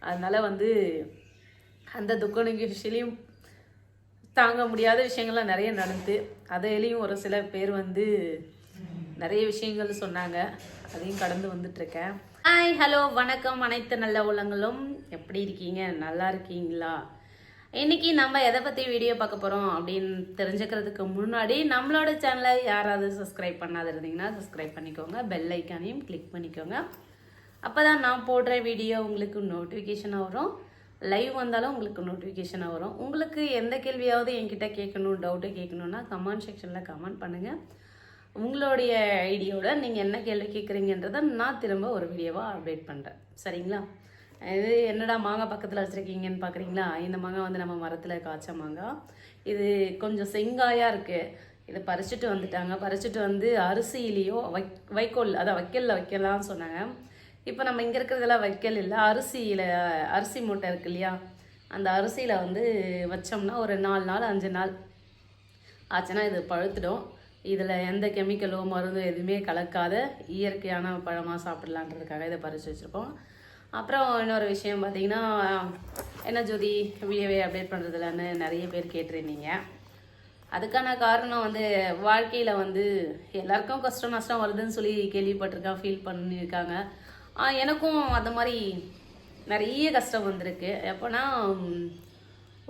அதனால் வந்து அந்த துக்க நிகழ்ச்சியிலையும் தாங்க முடியாத விஷயங்கள்லாம் நிறைய நடந்து அதையிலையும் ஒரு சில பேர் வந்து நிறைய விஷயங்கள் சொன்னாங்க. அதையும் கடந்து வந்துட்டுருக்கேன். ஹாய் ஹலோ வணக்கம் அனைத்து நல்ல உள்ளங்களும். எப்படி இருக்கீங்க? நல்லா இருக்கீங்களா? இன்னைக்கு நம்ம எதை பற்றி வீடியோ பார்க்க போகிறோம் அப்படின்னு தெரிஞ்சுக்கிறதுக்கு முன்னாடி நம்மளோட சேனலை யாராவது சப்ஸ்கிரைப் பண்ணாது இருந்தீங்கன்னா சப்ஸ்கிரைப் பண்ணிக்கோங்க. பெல் ஐக்கானையும் கிளிக் பண்ணிக்கோங்க. அப்போ தான் நான் போடுற வீடியோ உங்களுக்கு நோட்டிஃபிகேஷனாக வரும். லைவ் வந்தாலும் உங்களுக்கு நோட்டிஃபிகேஷனாக வரும். உங்களுக்கு எந்த கேள்வியாவது என்கிட்ட கேட்கணும் டவுட்டு கேட்கணுன்னா கமெண்ட் செக்ஷனில் கமெண்ட் பண்ணுங்கள் உங்களுடைய ஐடியோட நீங்கள் என்ன கேள்வி கேட்குறீங்கன்றதை நான் திரும்ப ஒரு வீடியோவாக அப்டேட் பண்ணுறேன் சரிங்களா? இது என்னடா மாங்காய் பக்கத்தில் வச்சுருக்கீங்கன்னு பார்க்குறீங்களா இந்த மாங்காய் வந்து நம்ம மரத்தில் காய்ச்ச மாங்காய் இது கொஞ்சம் செங்காயாக இருக்குது இதை பறிச்சுட்டு வந்துட்டாங்க. பறிச்சுட்டு வந்து அரிசியிலேயோ வைக் வைக்கோல் அதான் வைக்கலில் வைக்கலாம்னு சொன்னாங்க. இப்போ நம்ம இங்கே இருக்கிறதெல்லாம் வைக்கல் இல்லை அரிசியில் அரிசி மூட்டை இருக்கு இல்லையா? அந்த அரிசியில் வந்து வச்சோம்னா ஒரு நாலு நாள் அஞ்சு நாள் ஆச்சுன்னா இது பழுத்துடும். இதில் எந்த கெமிக்கலோ மருந்தோ எதுவுமே கலக்காத இயற்கையான பழமாக சாப்பிடலான்றதுக்காக இதை பறித்து வச்சுருக்கோம். அப்புறம் இன்னொரு விஷயம் பார்த்தீங்கன்னா என்ன ஜோதி வீடியோவை அப்டேட் பண்ணுறதுலன்னு நிறைய பேர் கேட்டிருந்தீங்க. அதுக்கான காரணம் வந்து வாழ்க்கையில் வந்து எல்லாருக்கும் கஷ்டம் நஷ்டம் வருதுன்னு சொல்லி கேள்விப்பட்டிருக்கேன் ஃபீல் பண்ணியிருக்காங்க. எனக்கும் அந்த மாதிரி நிறைய கஷ்டம் வந்திருக்கு. எப்போனா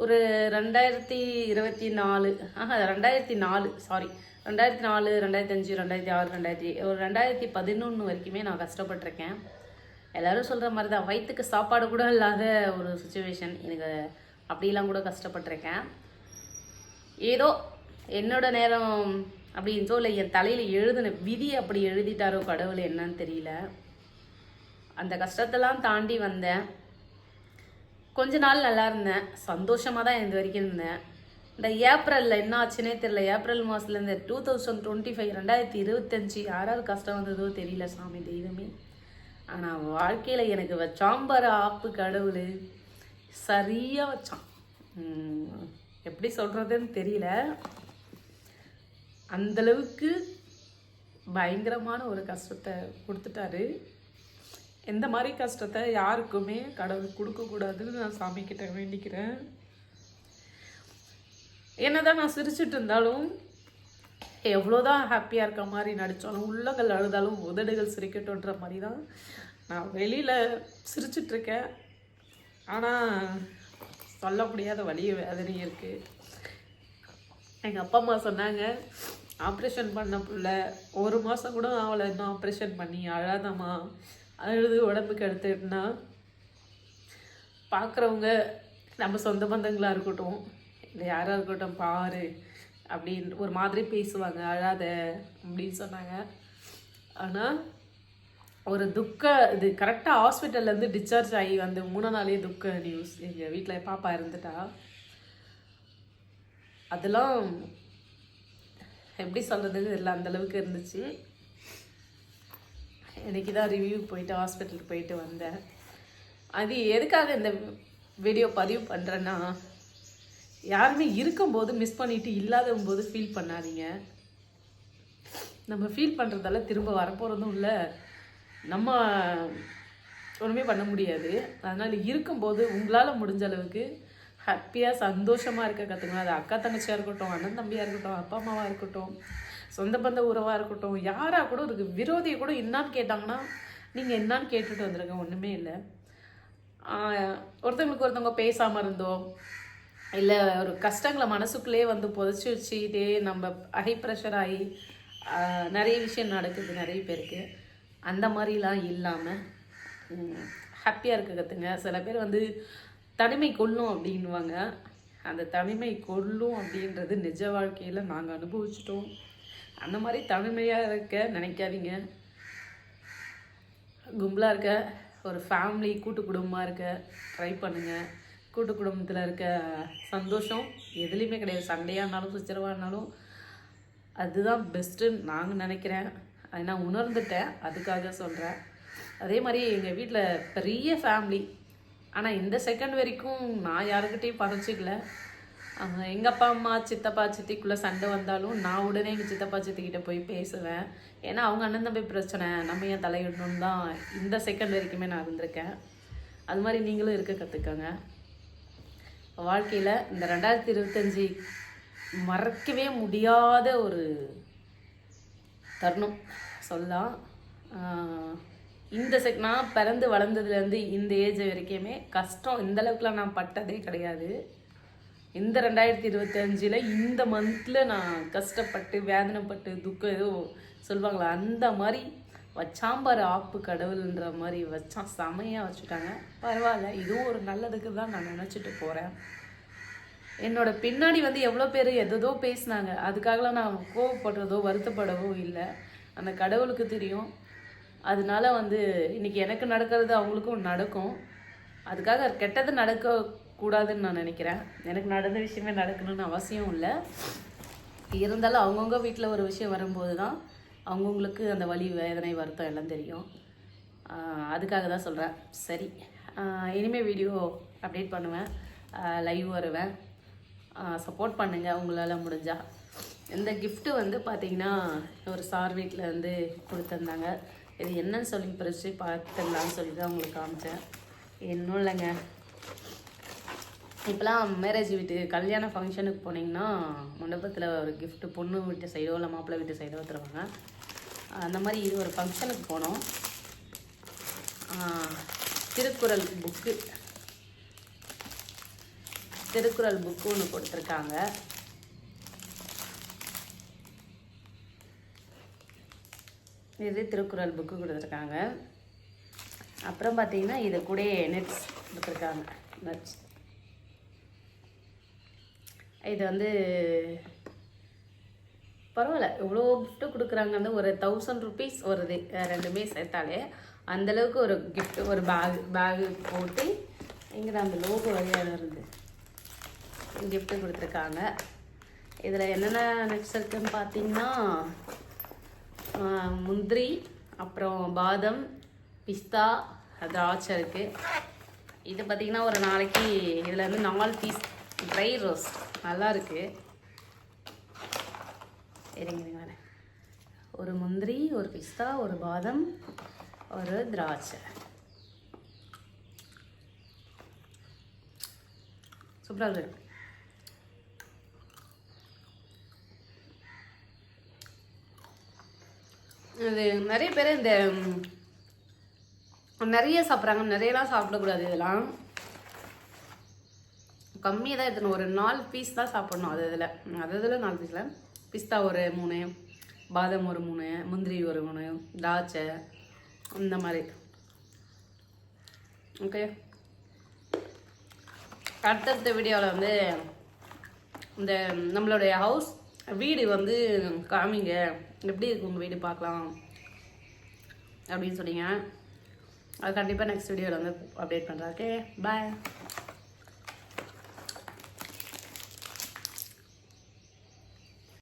ஒரு ரெண்டாயிரத்தி இருபத்தி நாலு ஆஹா ரெண்டாயிரத்தி நாலு சாரி ரெண்டாயிரத்தி நாலு ரெண்டாயிரத்தி அஞ்சு ரெண்டாயிரத்தி ஆறு ரெண்டாயிரத்தி ஒரு ரெண்டாயிரத்தி பதினொன்று வரைக்குமே நான் கஷ்டப்பட்டிருக்கேன். எல்லோரும் சொல்கிற மாதிரி தான். வயிற்றுக்கு சாப்பாடு கூட இல்லாத ஒரு சுச்சுவேஷன் எனக்கு அப்படிலாம் கூட கஷ்டப்பட்டிருக்கேன். ஏதோ என்னோட நேரம் அப்படின்றோ இல்லை என் தலையில் எழுதின விதி அப்படி எழுதிட்டாரோ கடவுள் என்னன்னு தெரியல. அந்த கஷ்டத்தெல்லாம் தாண்டி வந்தேன். கொஞ்ச நாள் நல்லா இருந்தேன். சந்தோஷமாக தான் இது வரைக்கும் இருந்தேன். இந்த ஏப்ரலில் என்ன ஆச்சுன்னே தெரியல. ஏப்ரல் மாதத்துலேருந்து டூ தௌசண்ட் டுவெண்ட்டி ஃபைவ் ரெண்டாயிரத்தி இருபத்தஞ்சி யாராவது கஷ்டம் வந்ததோ தெரியல சாமி தெய்வமே. ஆனால் வாழ்க்கையில் எனக்கு வச்சாம்பர ஆப்பு கடவுள் சரியாக வச்சான். எப்படி சொல்கிறதுன்னு தெரியல. அந்தளவுக்கு பயங்கரமான ஒரு கஷ்டத்தை கொடுத்துட்டாரு. எந்த மாதிரி கஷ்டத்தை யாருக்குமே கடவுள் கொடுக்கக்கூடாதுன்னு நான் சாமி கிட்ட வேண்டிக்கிறேன். என்னதான் நான் சிரிச்சிட்டு இருந்தாலும் எவ்வளோதான் ஹாப்பியாக இருக்க மாதிரி நடித்தாலும் உள்ளங்கள் அழுதாலும் உதடுகள் சிரிக்கட்டுன்ற மாதிரி தான் நான் வெளியில் சிரிச்சிட்ருக்கேன் ஆனால் சொல்ல முடியாத வலி வேதனை இருக்குது எங்கள் அப்பா அம்மா சொன்னாங்க ஆப்ரேஷன் பண்ண புள்ள ஒரு மாதம் கூட அவளை இன்னும் ஆப்ரேஷன் பண்ணி அழாதம்மா. அழுது உடம்புக்கு எடுத்துட்டுனா பார்க்குறவங்க நம்ம சொந்த பந்தங்களாக இருக்கட்டும் இல்லை யாராக இருக்கட்டும் பாரு அப்படின்னு ஒரு மாதிரி பேசுவாங்க அழாத அப்படின்னு சொன்னாங்க. ஆனால் ஒரு துக்க இது கரெக்டாக ஹாஸ்பிட்டல்லேருந்து டிஸ்சார்ஜ் ஆகி வந்து மூணு நாளே துக்க நியூஸ் எங்கள் வீட்டில் பாப்பா இருந்துட்டா. அதெல்லாம் எப்படி சொல்கிறதுன்னு தெரியல அந்தளவுக்கு இருந்துச்சு. இன்றைக்கி தான் ரிவ்யூ போயிட்டு ஹாஸ்பிட்டலுக்கு போயிட்டு வந்தேன். அது எதுக்காக இந்த வீடியோ பதிவு பண்ணுறேன்னா யாருமே இருக்கும்போது மிஸ் பண்ணிட்டு இல்லாத போது ஃபீல் பண்ணாதீங்க. நம்ம ஃபீல் பண்ணுறதால திரும்ப வரப்போகிறதும் இல்லை. நம்ம ஒன்றுமே பண்ண முடியாது. அதனால் இருக்கும்போது உங்களால் முடிஞ்ச அளவுக்கு ஹாப்பியாக சந்தோஷமாக இருக்க கற்றுக்கணும் அது அக்கா தங்கச்சியாக இருக்கட்டும் அண்ணன் தம்பியாக இருக்கட்டும் அப்பா அம்மாவாக இருக்கட்டும். சொந்த பந்த உறவாக இருக்கட்டும் யாராக கூட இருக்கு விரோதியை கூட என்னான்னு கேட்டாங்கன்னா நீங்கள் என்னான்னு கேட்டுட்டு வந்துருங்க ஒன்றுமே இல்லை. ஒருத்தவங்களுக்கு ஒருத்தவங்க பேசாமல் இருந்தோம் இல்லை ஒரு கஷ்டங்களை மனசுக்குள்ளேயே வந்து புதைச்சி வச்சுக்கிட்டே நம்ம ஹை ப்ரெஷர் ஆகி நிறைய விஷயம் நடக்குது நிறைய பேருக்கு. அந்த மாதிரிலாம் இல்லாமல் ஹாப்பியாக இருக்க கற்றுங்க சில பேர் வந்து தனிமை கொள்ளும் அப்படின்வாங்க அந்த தனிமை கொள்ளும் அப்படின்றது நிஜ வாழ்க்கையில் நாங்கள் அனுபவிச்சிட்டோம். அந்த மாதிரி தனிமையாக இருக்க நினைக்காதீங்க. கும்பலாக இருக்க ஒரு ஃபேமிலி கூட்டு குடும்பமாக இருக்க ட்ரை பண்ணுங்கள் கூட்டு குடும்பத்தில் இருக்க சந்தோஷம் எதுலேயுமே கிடையாது. சண்டையாக இருந்தாலும் சுச்சரவாக இருந்தாலும் அதுதான் பெஸ்ட்டுன்னு நாங்கள் நினைக்கிறேன். அதை நான் உணர்ந்துட்டேன். அதுக்காக சொல்கிறேன் அதே மாதிரி எங்கள் வீட்டில் பெரிய ஃபேமிலி ஆனால் இந்த செகண்ட் வரைக்கும் நான் யாருக்கிட்டேயும் பறிச்சிக்கல எங்கள் அப்பா அம்மா சித்தப்பா சித்திக்குள்ளே சண்டை வந்தாலும் நான் உடனே எங்கள் சித்தப்பா சித்திக்கிட்ட போய் பேசுவேன். ஏன்னா அவங்க அண்ணன் தம்பி பிரச்சனை. நம்ம ஏன் தலையிடணும்னு தான் இந்த செகண்ட் வரைக்குமே நான் இருந்திருக்கேன். அது மாதிரி நீங்களும் இருக்க கற்றுக்கோங்க வாழ்க்கையில் இந்த ரெண்டாயிரத்தி இருபத்தஞ்சி மறக்கவே முடியாத ஒரு தருணம். சொல்லலாம். இந்த செக் நான் பிறந்து வளர்ந்ததுலேருந்து இந்த ஏஜ் வரைக்குமே கஷ்டம் இந்த அளவுக்குலாம் நான் பட்டதே கிடையாது. இந்த ரெண்டாயிரத்தி இருபத்தஞ்சில் இந்த மந்தில் நான் கஷ்டப்பட்டு வேதனைப்பட்டு துக்கம் ஏதோ சொல்லுவாங்களா அந்த மாதிரி வச்சாம்பார் ஆப்பு கடவுள்ன்ற மாதிரி வச்சான் செமையாக வச்சுட்டாங்க. பரவாயில்ல இதுவும் ஒரு நல்லதுக்கு தான் நான் நினச்சிட்டு போகிறேன் என்னோட பின்னாடி வந்து எவ்வளோ பேர் எதோ பேசினாங்க. அதுக்காகலாம் நான் கோவப்படுறதோ வருத்தப்படவோ இல்லை. அந்த கடவுளுக்கு தெரியும். அதனால வந்து இன்னைக்கு எனக்கு நடக்கிறது அவங்களுக்கும் நடக்கும். அதுக்காக கெட்டது நடக்க கூடாதுன்னு நான் நினைக்கிறேன். எனக்கு நடந்த விஷயமே நடக்கணும்னு அவசியம் இல்லை. இருந்தாலும் அவங்கவுங்க வீட்டில் ஒரு விஷயம் வரும்போது தான் அவங்கவுங்களுக்கு அந்த வலி வேதனை வருத்தம் எல்லாம் தெரியும். அதுக்காக தான் சொல்கிறேன் சரி. இனிமேல் வீடியோ அப்டேட் பண்ணுவேன். லைவ் வருவேன். சப்போர்ட் பண்ணுங்கள் உங்களால் முடிஞ்சால் இந்த கிஃப்ட்டு வந்து பார்த்தீங்கன்னா ஒரு சார் வீட்டில் வந்து கொடுத்துருந்தாங்க. இது என்னன்னு சொல்லி பிரித்து பார்த்துடலான்னு சொல்லி தான் உங்களுக்கு காமிச்சேன். இன்னும் இல்லைங்க. இப்போலாம் மேரேஜ் வீட்டு கல்யாண ஃபங்க்ஷனுக்கு போனீங்கன்னா மண்டபத்தில் ஒரு கிஃப்ட்டு பொண்ணு வீட்டு சைடோ இல்லை மாப்பிள்ளை வீட்டு சைடோ தருவாங்க. அந்த மாதிரி இது ஒரு ஃபங்க்ஷனுக்கு போனோம். திருக்குறள் புக்கு திருக்குறள் புக்கு ஒன்று கொடுத்துருக்காங்க. இது திருக்குறள் புக்கு கொடுத்துருக்காங்க. அப்புறம் பார்த்தீங்கன்னா இது கூட நெட்ஸ் கொடுத்துருக்காங்க. நெட்ஸ் இது வந்து பரவாயில்ல. இவ்வளோ gift கொடுக்குறாங்கன்னு ஒரு தௌசண்ட் ருபீஸ் வருது ரெண்டுமே சேர்த்தாலே அந்தளவுக்கு ஒரு கிஃப்ட் ஒரு பேக் பேகு போட்டு இங்கே அந்த லோகோ வழியாக இருந்து கிஃப்ட்டு கொடுத்துருக்காங்க. இதில் என்னென்ன நட்ஸ் இருக்குன்னு பார்த்தீங்கன்னா முந்திரி அப்புறம் பாதம் பிஸ்தா திராட்சை இருக்குது இது பார்த்தீங்கன்னா ஒரு நாளைக்கு இதில் வந்து நாலு பீஸ் ட்ரை ரோஸ் நல்லா இருக்கு இருங்க ஒரு முந்திரி ஒரு பிஸ்தா ஒரு பாதம் ஒரு திராட்சை. சூப்பராக இருக்கு. இது நிறைய பேர் இந்த நிறைய சாப்பிட்றாங்க நிறையலாம் சாப்பிடக்கூடாது இதெல்லாம். கம்மியாக தான் எடுத்துணும் ஒரு நாலு பீஸ் தான் சாப்பிட்ணும் அது இதில். அது இதில் நாலு பீஸில் பிஸ்தா ஒரு மூணு பாதாம் ஒரு மூணு முந்திரி ஒரு மூணு திராட்சை இந்த மாதிரி. ஓகே அடுத்தடுத்த வீடியோவில் வந்து இந்த நம்மளுடைய ஹவுஸ் வீடு வந்து காமிங்க. எப்படி இருக்கு உங்கள் வீடு பார்க்கலாம். அப்படின்னு சொன்னீங்க. அது கண்டிப்பாக நெக்ஸ்ட் வீடியோவில் வந்து அப்டேட் பண்ணுறேன் ஓகே பாய்